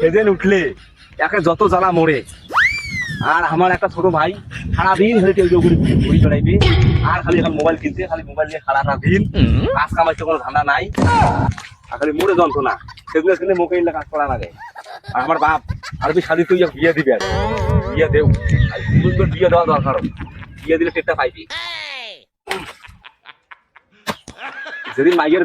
সেদিন উঠলে একে যত জ্বালা মরে আর আমার একটা ছোট ভাই সারাদিন ধরে কেউ কেউ করে ঘুরি বেড়াইবে আর খালি এখন মোবাইল কিনতে খালি মোবাইল নিয়ে সারাটা দিন কাজ কামাইতে কোনো ধান্দা নাই আর খালি মরে যন্ত্রণা। সেদিন সেদিন মুখে ইল্লা কাজ করা লাগে আর আমার বাপ আর তুই শাদি তুই বিয়ে দিবি আর বিয়ে দেও। সুন্দর বিয়ে দেওয়া দরকার। বিয়ে দিলে পেটটা পাইবি। যেদিন মাইয়ের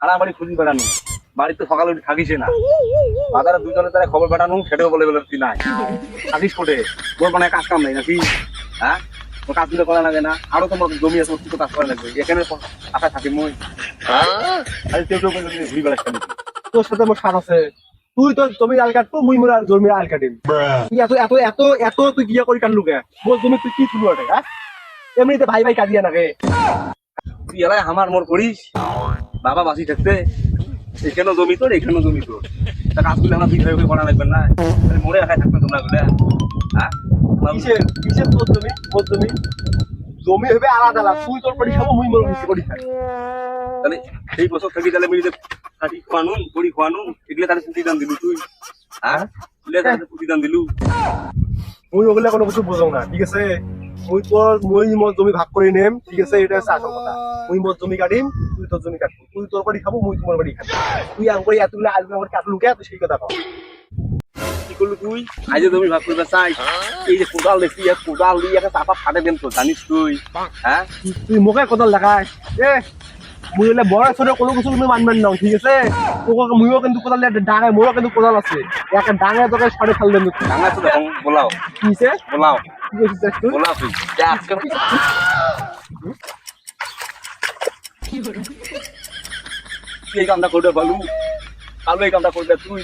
সারা বাড়ি খুঁজি বেড়ানো। বাড়িতে সকালে উঠে থাকিস না। বাজারে দুজনের তারা খবর পাঠানো সেটাও বলে বলে তুই নাই। থাকিস কোটে? তোর মানে কাজ কাম নাই নাকি? হ্যাঁ? তোর কাজ দিলে করা লাগে না। আরও তোমার জমি আছে তো কাজ করা লাগবে। এখানে আশা থাকি মই। আরে কেউ কেউ ঘুরি বেড়াস তোর সাথে মোর সাথ আছে। তুই তোর জমি আল কাটবো মুই মোর আর জমির আল কাটিম তুই এত এত এত এত তুই গিয়া করি কাটলু কে? মোর জমি তুই কি তুলু ওটা হ্যাঁ? এমনিতে ভাই ভাই কাটিয়া নাকে তুই এলাই আমার মোর করিস। বাবা বাসি থাকতে এখানেও জমি তোর এখানেও জমি তোর। তা কাজ করলে আমার দুই ভাই করা লাগবে না। মরে একাই থাকবে তোমরা গুলো। হ্যাঁ? কিসের কিসের তোর জমি? মোর জমি? জমি হবে আলাদা আলাদা। তুই তোর খাব মুই মোর খাই তাহলে সেই বছর থাকি তাহলে মিলিতে কাটি খোয়ানো বড়ি খোয়ানো এগুলো তাহলে প্রতিদান দিলু তুই। হ্যাঁ? তাহলে প্রতিদান দিলু। মুই ওগুলা কোনো কিছু বুঝো না ঠিক আছে? মুই তোর মুই মোর জমি ভাগ করে নেম ঠিক আছে? এটা হচ্ছে আসল কথা। মুই মোর জমি কাটিম তুই তোর জমি কাটবো। তুই তোর বাড়ি খাব মুই তোমার বাড়ি খাব। তুই আম করে এতগুলো আলু আমার কাটলু কে? তুই সেই কথা কও। কি করলু তুই? আজ জমি ভাগ করবে চাই। এই যে কোদাল দেখি এক কোদাল দিয়ে একটা চাপা ফাটে দেন তো জানিস তুই? হ্যাঁ? তুই মুখে কোদাল লাগাই এ মুই হলে বড় ছোট কোনো কিছু তুমি মানবেন না ঠিক আছে? তোকে মুইও কিন্তু কোদাল দিয়ে ডাঙায় মোরও কিন্তু কোদাল আছে। একটা ডাঙায় তোকে সাড়ে ফেল দেন তুই তো বলাও। কি তুই বলাও। তুই। আজকে এই কামটা করতে পারলু কালো এই কামটা করতে তুই।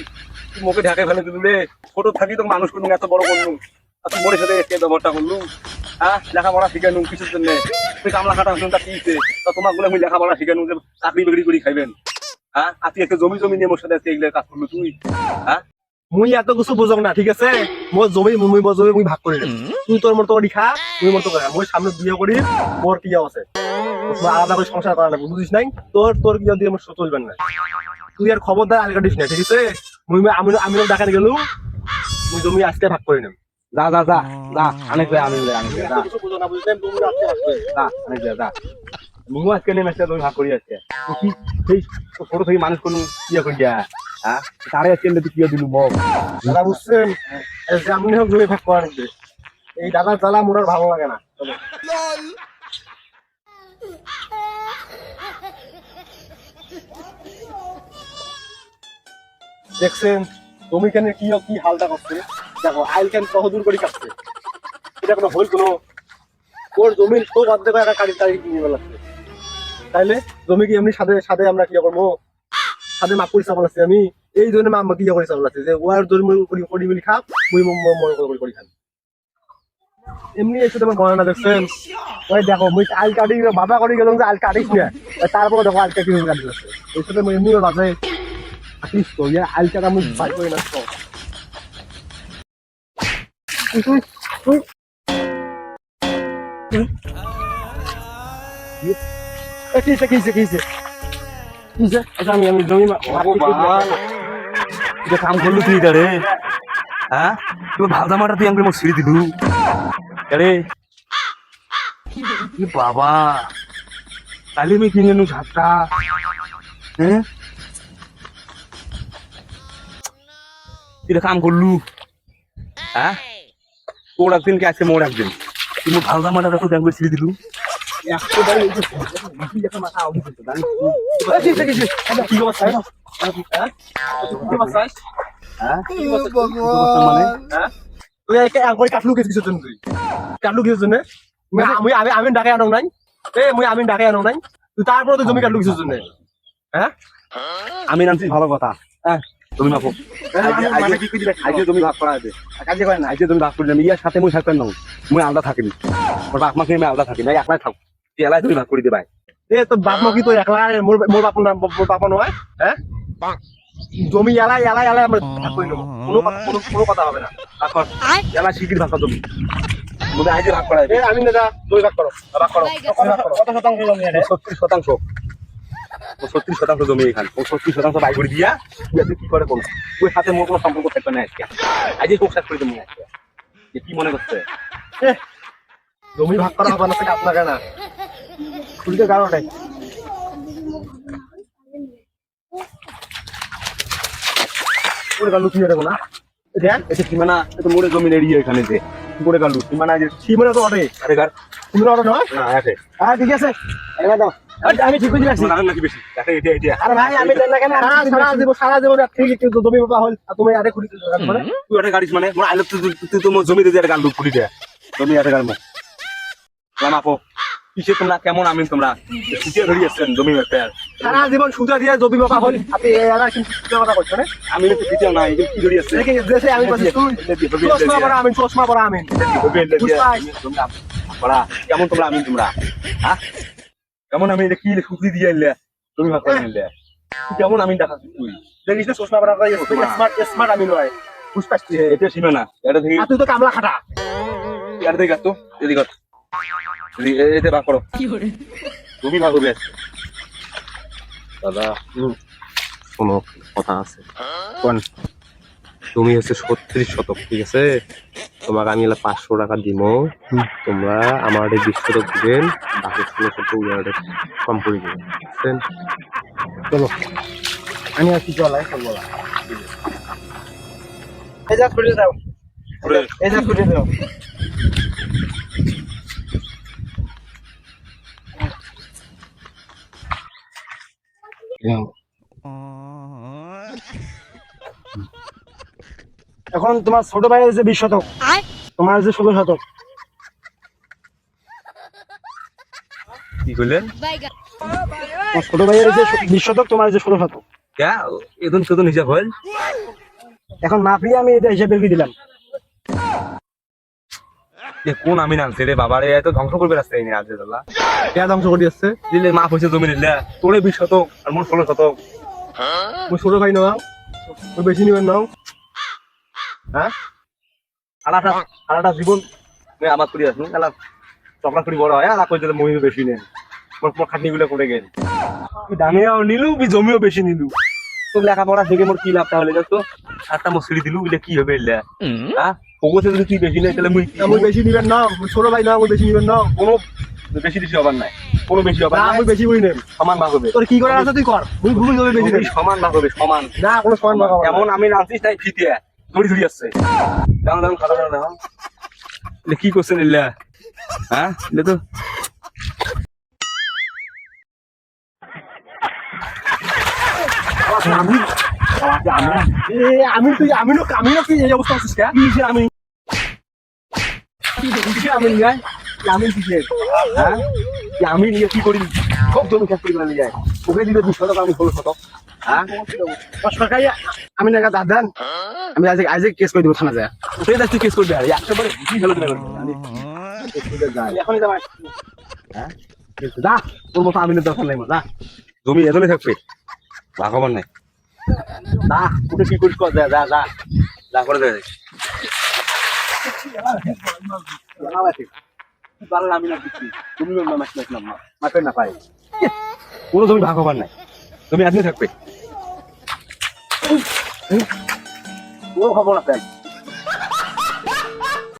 তুই মুখে ঢাকে ফেলে দিলু রে ছোট থাকি তো মানুষ করলু এত বড় করলু আর তুই মরে সাথে দবরটা করলু হ্যাঁ লেখাপড়া শিখানু কিছুর জন্য তুই কামলা খাটা শুন তা কিছে তা তোমারগুলো আমি লেখাপড়া শিখানু যে চাকরি বিক্রি করে খাইবেন। হ্যাঁ? একটা জমি জমি নিয়ে মোর সাথে আজকে এইগুলো কাজ করলু তুই। হ্যাঁ? মুই এত কিছু বুঝক না ঠিক আছে? মোর জমি মুই মোর জমি মুই ভাগ করে তুই তোর মতো করে খা মুই মতো করে মই সামনে বিয়ে করি মোর কি আছে। আলাদা করে সংসার করা লাগবে বুঝিস নাই? তোর তোর কি দিয়ে আমার চলবেন না। তুই আর খবরদার আলগা দিস না ঠিক আছে? মুই আমি আমি দেখাতে গেলু মুই জমি আজকে ভাগ করে নিম যা যা যা যা অনেক আমি অনেক যা। কিছু বুঝো না বুঝলেন তুমি আজকে। যা অনেক যা যা। মুগু আজকে নেমে আসছে তুমি ভাগ করি কি? সেই ছোট থেকে মানুষ কোনো ইয়ে করি যা হ্যাঁ তারে আজকে কি দিলু মগ দাদা বুঝছেন? এই যে হোক জমি ভাগ করা নিবে এই দাদার জ্বালা মোর ভালো লাগে না দেখছেন? জমি কেন কি কি হালটা করছে? দেখো, আইল কেন তহদূর করে কাটছে এটা কোনো ভুল, কোনো ওর তো তাড়ি কিনে বেলাচ্ছে তাইলে জমি কি এমনি সাথে সাথে আমরা কি করব? সাথে মাপ করে আছে আমি এই জন্য মা কি করে আছে যে ওয়ার জমি করি করি খাপ মনে করে খান। এমনি এসে তোমার গণনা দেখছেন ওই দেখো, মুই আল কাটি বাবা করে গেলাম যে আল কাটিস না। তারপরে দেখো আল কাটি কাটি আছে এই সাথে মুই এমনি বাজে। আসিস তো আল কাটা মুই করে না কিসে কিসে কিসে কাম করলু তুই রে হ্যাঁ তুই ভাজা মাটা বাবা কালি আমি কিনে নু ঝাপটা হ্যাঁ কাম করলু। হ্যাঁ? তোর একদিন। কে আজকে মোর একদিন তুই মোর ভাজা মাটাটা তুই? আমাকে ছিঁড়ে দিলু মাটি হ্যাঁ? হ্যাঁ? মানে? হ্যাঁ? আমি আনো নাই। এ মুই আমি ডাকে আনো নাই। তুই তারপরে তুই জমি কাটলু কিছু জন্য হ্যাঁ? আমি নামছি ভালো কথা। হ্যাঁ। তুমি মাপো আজকে- মানে তুমি ভাগ করা হবে কাজে করে না। আজকে তুমি ভাগ করে ইয়ার সাথে মুই থাকবেন না মুই আলাদা থাকিনি ওর বাপ মাকে আমি আলাদা থাকি না একলাই থাক। এলাই তুমি ভাগ করে দিবে। এ তো বাপ মা কি তো একলা মোর মোর বাপ না মোর বাপ নয় হ্যাঁ জমি এলাই এলাই এলাই আমরা ভাগ করে নেব কোনো কথা- কোনো কোনো কথা হবে না। ভাগ কর এলাই শিখির ভাগ কর তুমি আমি দাদা তুই ভাগ করো ভাগ করো তুমি কত শতাংশ শতাংশ। ছত্রিশ শতাংশ জমি এখানে। ছত্রিশ শতাংশ বাই করে দিয়া তুই কি করে কোন ওই সাথে মোর কোনো সম্পর্ক থাকবে না আজকে। আজকে কোক শেষ করে দেবো আজকে কি মনে করছে? জমি ভাগ করা হবে না সেটা আপনাকে না। খুলতে কারণে করে গালু তুই দেবো না। দেখ এসে সীমানা এত মোড়ে জমি এড়িয়ে এখানে যে কি করে সীমানা যে সীমনে তো অটে আরে গার সীমনে অটে নয়? না আছে। হ্যাঁ ঠিক আছে। এবার দাও। আমি ঠিক বুঝে রাখছি না নাকি বেশি? এটা এটা এটা। আরে ভাই আমি দেন না কেন সারা সারা দেব সারা দেব ঠিক কিন্তু জমি বাবা হল তুমি আরে খুলি মানে তুই ওটা গাড়িস মানে মোর আইলে তুই তুই- তুই তো মোর জমি দিয়ে গাল দুধ ফুলি দে জমি আরে গাল মো রামাপো কিসে তোমরা কেমন আমিন তোমরা? কিসে ধরি জমি ব্যাপার সারা জীবন সুদা দিয়ে জমি বাবা হল। আপনি এরা কিন্তু সুদা কথা বলছেন আমি তো কিসে না এই কি ধরি আসছে দেখে দেশে আমি বলছি তুই চশমা পরা আমি চশমা পরা আমি কেমন তোমরা আমিন তোমরা? হ্যাঁ? কেমন আমি এটা কি সুতি দিয়ে এলে তুমি ভাবতে নিলে কেমন আমিন দেখা তুই? দেখিস না চশমা পরা স্মার্ট স্মার্ট আমি নয় বুঝতে এটা সীমানা। এটা থেকে তুই তো কামলা খাটা। এটা থেকে তো এদিকে এতে ভাগ করো। তুমি ভাগ করবে দাদা কোনো কথা আছে? কোন? তুমি হচ্ছে ছত্রিশ শতক ঠিক আছে? তোমাকে আমি এলা পাঁচশো টাকা দিব তোমরা আমার এই বিশ শতক দিবেন বাকি ষোলো শতক কম করে দিবেন বুঝছেন? চলো। আমি আর কি চলাই চলবো এই যা করে দাও এই যা করে দাও এখন তোমার ছোট ভাইয়ের যে বিশ শতক তোমার যে ষোলো শতক। কি করলেন ছোট ভাইয়ের যে বিশ শতক তোমার যে ষোলো শতক। এখন না ফিরে আমি এটা হিসাবে দিলাম? এ কোন আমি নামছে রে বাবা রে এত ধ্বংস করবে রাস্তায় নিয়ে আজ দাদা কে ধ্বংস করে দিচ্ছে দিলে মাফ হয়েছে জমি নিলে তোরে বিশ শতক আর মোর ষোলো শতক। ওই ছোট ভাই নাও। ওই বেশি নিবেন নাও। হ্যাঁ সারাটা সারাটা জীবন আমি আমার করি আসুন এলা চকলা করি বড় হয় আর কই দিলে মহিলা বেশি নেন মোর মোর খাটনি গুলো। করে গেল ডাঙেও নিলু বি জমিও বেশি নিলু। তোর লেখাপড়া দেখে মোর কি লাভ তাহলে তো? সাতটা মোর দিলু, বলে কি হবে হ্যাঁ ওগোতে যদি তুই বেশি নেই তাহলে মুই আমি বেশি নিবেন ওই ছোট ভাই নাও ওই বেশি নিবেন নাও কোনো বেশি বেশি হবার নাই। কোনো বেশি হবার না আমি বেশি বই নেব সমান ভাগ হবে। তোর কি করে আছে তুই কর। মুই ভুল যাবে বেশি নেব সমান ভাগ হবে সমান। না কোনো সমান ভাগ হবে এমন আমি নাচছিস তাই ফিতে ধরি ধরি আসছে। দাম দাম খাতা দাও দাও কি করছেন এলে হ্যাঁ এলে তো? আমি আমি তুই আমি না আমি না তুই এই অবস্থা আছিস আমি হ্যাঁ? আমি নিয়ে কি করি? সব জমি খেত করে যায় ওকে দিলে দুশো টাকা, আমি ষোলো শতক হ্যাঁ? আমি না দাদ, দেন। আমি আজ আজ কেস করে দিব থানা যায়। ওটাই দাস কেস করবি আর একেবারে বুঝি ফেলে দেবে এখনই হ্যাঁ? মতো নাই এজনে থাকবে। ভাগবান নাই। কি করিস কর, যা যা যা। করে না কিছু তুমি না না না কোনো জমি ভাগবান নাই তুমি আজকে থাকবে ও খবর আছে।